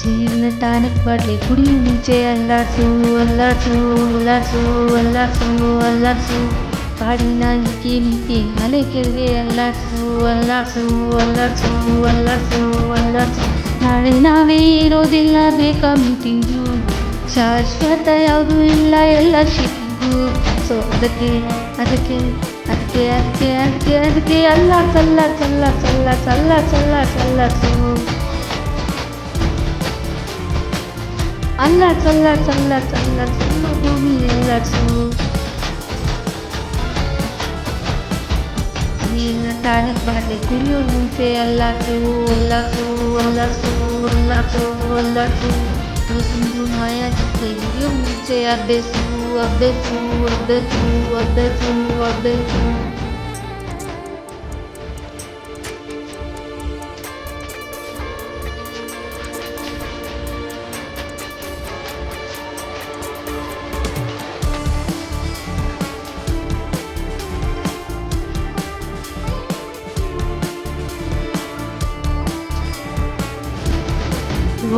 జీవనటానికి పడలే కుడి నుంచే అల్లాడ్సు అల్లాడ్సు అల్లాడ్సు అల్లాడ్సు అల్లాడ్సు பாடினான் கீழ்த்தி அலைக்கிறது எல்லாத்து வல்லாசு வல்லாசு வல்லாசு வல்லாசು ನಾಳೆ ನಾವೇ ಇರೋದಿಲ್ಲ ಬೇಕಾಬಿಟ್ಟಿದ್ದು ಶಾಶ್ವತ ಯಾವುದೂ ಇಲ್ಲ ಎಲ್ಲ ಸಿಕ್ಕು ಸೊ ಅದಕ್ಕೆ ಅದಕ್ಕೆ ಅದಕ್ಕೆ ಅದಕ್ಕೆ ಅದಕ್ಕೆ ಅದಕ್ಕೆ ಅಲ್ಲ ಸಲ್ಲ ಸಲ್ಲ ಸಲ್ಲ ಸಲ್ಲ ಸಲ್ಲ ಸಲ್ಲ ಸೋ ಅಲ್ಲ ಸಲ್ಲ ಸಲ್ಲ ಸಲ್ಲ ಸಲ್ಲ ಭೂಮಿ ಎಲ್ಲ ಸೋ Sahih bahasa kuliah mimpi Allah tu Allah tu Allah tu Allah tu tu abesu abesu abesu abesu abesu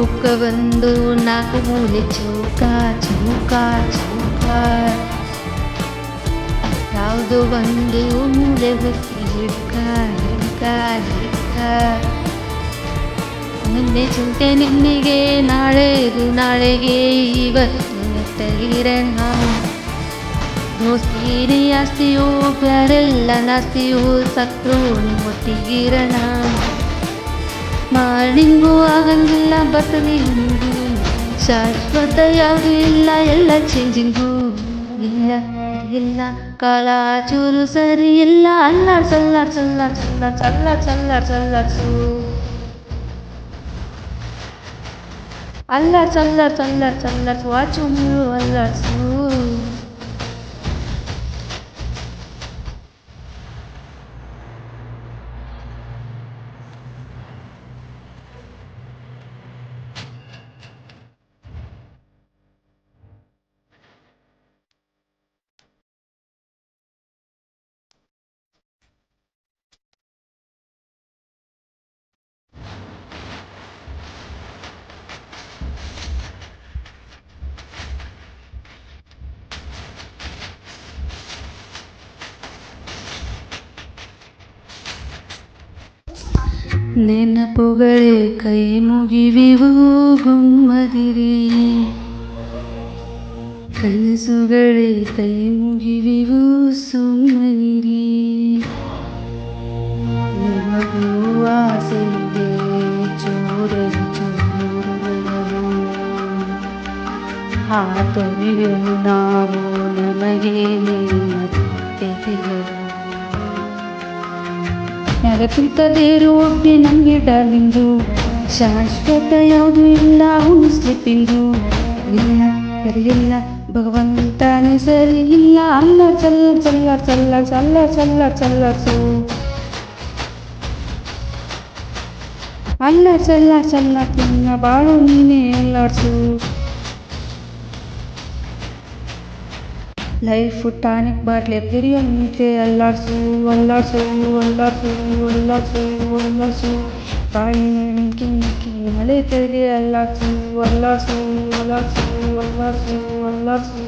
ಒಕ್ಕ ಬಂದು ನಾಲ್ಕು ಮೂಲೆ ಚೌಕ ಚೌಕ ಚೌಕ. ಯಾವುದೋ ಒಂದು ಮೂಲೆ ಹೊತ್ತಿ ಹಿಡ್ಕ ಹಿಡ್ಕ ಹಿಡ್ಕ. ನಿನ್ನೆ ಚಿಂತೆ ನಿನ್ನೆಗೆ, ನಾಳೆದು ನಾಳೆಗೆ ಇವತ್ತು ತೆಗಿರಣ್ಣ ದೋಸ್ತಿರಿ ಆಸ್ತಿಯೋ ಬ್ಯಾರೆಲ್ಲ ನಾಸ್ತಿಯೋ ಸತ್ರು ಒಟ್ಟಿಗಿರಣ ಮಾರ್ನಿಂಗು ಆಗಂಗಿಲ್ಲ ಬರ್ತದೆ ಹಿಂಗು ಶಾಶ್ವತ ಯಾವುದು ಇಲ್ಲ ಎಲ್ಲ ಚೇಂಜಿಂಗು ಇಲ್ಲ ಇಲ್ಲ ಕಾಲ ಚೂರು ಸರಿ ಇಲ್ಲ ಅಲ್ಲಾಡ್ಸ್ ಅಲ್ಲಾಡ್ಸ್ ಅಲ್ಲಾಡ್ಸ್ ಅಲ್ಲಾಡ್ಸ್ ಅಲ್ಲಾಡ್ಸ್ ಅಲ್ಲಾಡ್ಸ್ ಅಲ್ಲಾಡ್ಸು ಅಲ್ಲಾಡ್ಸ್ ಅಲ್ಲಾಡ್ಸ್ ಅಲ್ಲಾಡ್ಸ್ ಅಲ್ಲಾಡ್ಸ್ ವಾಚು ಮುಳ್ಳು ಅಲ್ಲಾಡ್ಸು ನೆನಪುಗಳೇ ಕೈ ಮುಗಿವಿವು ಗುಮ್ಮದಿರಿ ಕನಸುಗಳೇ ಕೈ ಮುಗಿವಿವು ಸುಮ್ಮನಿರಿ ನಿಮಗೂ ಆಸೆಯಿದೆ ಚೋರರು ಚೋರರು ಹಾತೊರೆಯಲು ನಾವು ನಮಗೆ ನೆಮ್ಮದಿಗಳು ನಗತಿಂತದೇರು ಒಬ್ಬೆ ನಮಗೆ ಡಾರ್ಲಿಂಗು ಶಾಶ್ವತ ಯಾವುದು ಇಲ್ಲ, ಅವನು ಸ್ಲಿಪ್ಪಿಂಗು ಇಲ್ಲ, ಸರಿಯಿಲ್ಲ, ಭಗವಂತನೇ ಸರಿ ಇಲ್ಲ ಅಲ್ಲ ಚಲ್ಲ ಚಲ್ಲ ಚಲ್ಲ ಚಲ್ಲ ಚಲ್ಲ ಚಲ್ಲಸು ಅಲ್ಲ ಚಲ್ಲ ಚಲ್ಲ ತಿನ್ನ ಬಾಳು ನೀನೇ ಎಲ್ಲಾಡ್ಸು ಲೈಫ್ ಟಾನಿಕ್ ಬಾಟ್ಲಿ ಎದ್ದಿರಿಯೋ ಮುಂಚೆ ಅಲ್ಲಾಡ್ಸು ಅಲ್ಲಾಡ್ಸು ಅಲ್ಲಾಡ್ಸು ಅಲ್ಲಾಡ್ಸು ಅಲ್ಲಾಡ್ಸು ಕಾಯಿನ ಮಿಂಕಿ ಮಿಂಕಿ ಮಳೆ ತೆರಿಗೆ ಅಲ್ಲಾಡ್ಸು ಅಲ್ಲಾಡ್ಸು ಅಲ್ಲಾಡ್ಸು ಅಲ್ಲಾಡ್ಸು ಅಲ್ಲಾಡ್ಸು